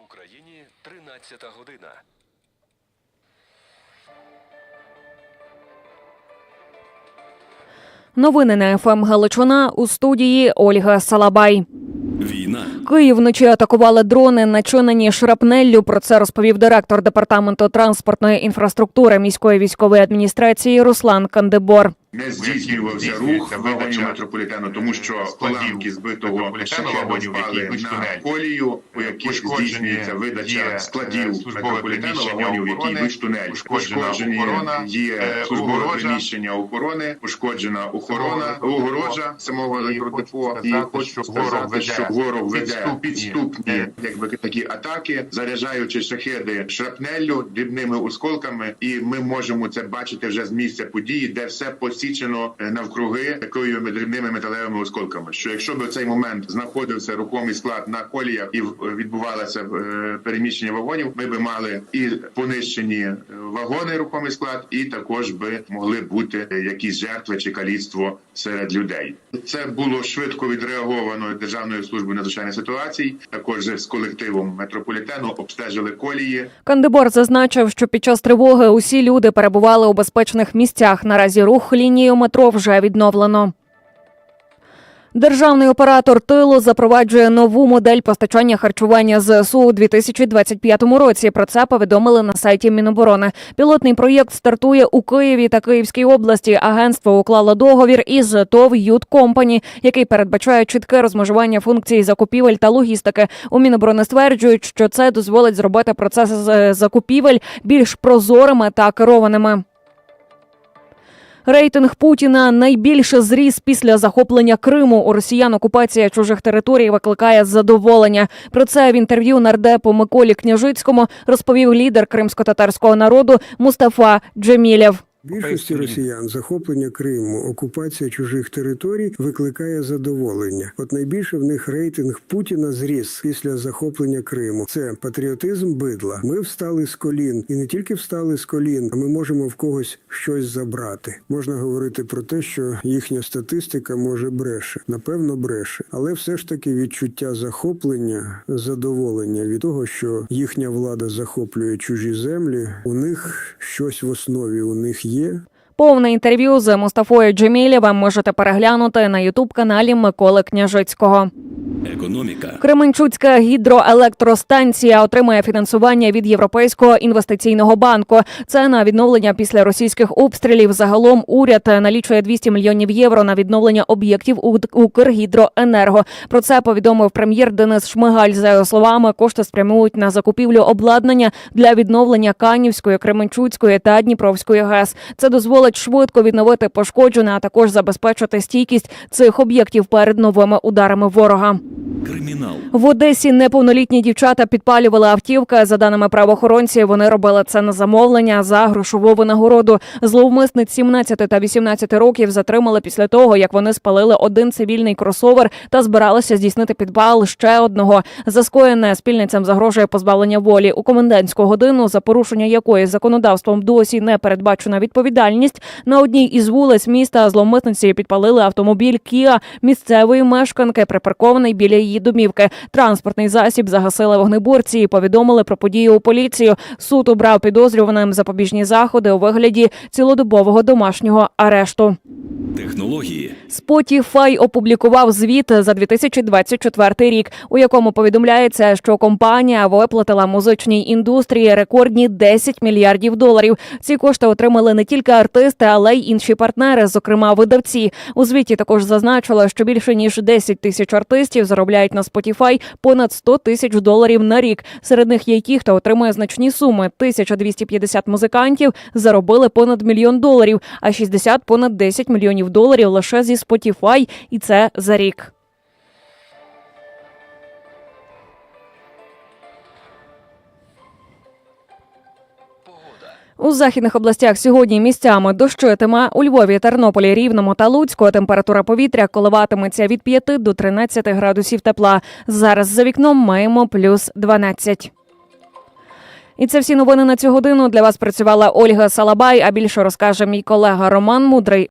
В Україні 13 година. Новини на ФМ Галичина у студії Ольга Салабай. Війна. Київ вночі атакували дрони, начинені шрапнеллю. Про це розповів директор департаменту транспортної інфраструктури міської військової адміністрації Руслан Кандебор. Не здійснювався рух вагонів метрополітену, тому що уламки збитого шахеду впали на колію, у якій здійснюється видача складів метрополітену вагонів, в якій тунель. Пошкоджені є службове приміщення охорони, пошкоджена охорона, огорожа самого електродепо. І хочу сказати, що ворог веде. Підступні, якби такі атаки, заряджаючи шахеди шрапнеллю, дрібними осколками, і ми можемо це бачити вже з місця події, де все посічено е, навкруги такою дрібними металевими осколками. Що якщо б в цей момент знаходився рухомий склад на коліях і відбувалося е, переміщення вагонів, ми би мали і понищені е, вагони, рухомий склад, і також би могли бути якісь жертви чи каліцтво серед людей. Це було швидко відреаговано Державною службою надзвичайних ситуацій. Також з колективом метрополітену обстежили колії. Кандебор зазначив, що під час тривоги усі люди перебували у безпечних місцях. Наразі рух лінією метро вже відновлено. Державний оператор тилу запроваджує нову модель постачання харчування ЗСУ у 2025 році. Про це повідомили на сайті Міноборони. Пілотний проєкт стартує у Києві та Київській області. Агентство уклало договір із ТОВ Ют Компані, який передбачає чітке розмежування функцій закупівель та логістики. У Міноборони стверджують, що це дозволить зробити процеси з закупівель більш прозорими та керованими. Рейтинг Путіна найбільше зріс після захоплення Криму. У росіян окупація чужих територій викликає задоволення. Про це в інтерв'ю нардепу Миколі Княжицькому розповів лідер кримсько-татарського народу Мустафа Джемілєв. Більшості росіян захоплення Криму, окупація чужих територій викликає задоволення. От найбільше в них рейтинг Путіна зріс після захоплення Криму. Це патріотизм бидла. Ми встали з колін, і не тільки встали з колін, а ми можемо в когось щось забрати. Можна говорити про те, що їхня статистика може бреше, напевно, бреше, але все ж таки відчуття захоплення, задоволення від того, що їхня влада захоплює чужі землі. У них щось в основі у них є. Повне інтерв'ю з Мустафою Джемілєвим можете переглянути на ютуб каналі Миколи Княжицького. Економіка. Кременчуцька гідроелектростанція отримає фінансування від Європейського інвестиційного банку. Це на відновлення після російських обстрілів. Загалом уряд налічує 200 мільйонів євро на відновлення об'єктів Укргідроенерго. Про це повідомив прем'єр Денис Шмигаль. За його словами, кошти спрямують на закупівлю обладнання для відновлення Канівської, Кременчуцької та Дніпровської ГЕС. Це дозволить швидко відновити пошкоджене, а також забезпечити стійкість цих об'єктів перед новими ударами ворога. Кримінал. В Одесі неповнолітні дівчата підпалювали автівки. За даними правоохоронців, вони робили це на замовлення за грошову винагороду. Зловмисниць 17 та 18 років затримали після того, як вони спалили один цивільний кросовер та збиралися здійснити підпал ще одного. За скоєне спільницям загрожує позбавлення волі у комендантську годину, за порушення якої законодавством досі не передбачена відповідальність. На одній із вулиць міста зловмисниці підпалили автомобіль Кіа місцевої мешканки, припаркований біля її домівки. Транспортний засіб загасили вогнеборці і повідомили про подію у поліцію. Суд обрав підозрюваним запобіжні заходи у вигляді цілодобового домашнього арешту. Технології. Spotify опублікував звіт за 2024 рік, у якому повідомляється, що компанія виплатила музичній індустрії рекордні 10 мільярдів доларів. Ці кошти отримали не тільки артисти, але й інші партнери, зокрема видавці. У звіті також зазначили, що більше ніж 10 тисяч артистів заробляють на Spotify понад 100 тисяч доларів на рік. Серед них є ті, хто отримує значні суми. 1250 музикантів заробили понад мільйон доларів, а 60 – понад 10 мільйонів доларів лише зі Spotify, і це за рік. У західних областях сьогодні місцями дощитиме. У Львові, Тернополі, Рівному та Луцьку температура повітря коливатиметься від 5 до 13 градусів тепла. Зараз за вікном маємо плюс 12. І це всі новини на цю годину. Для вас працювала Ольга Салабай. А більше розкаже мій колега Роман Мудрий.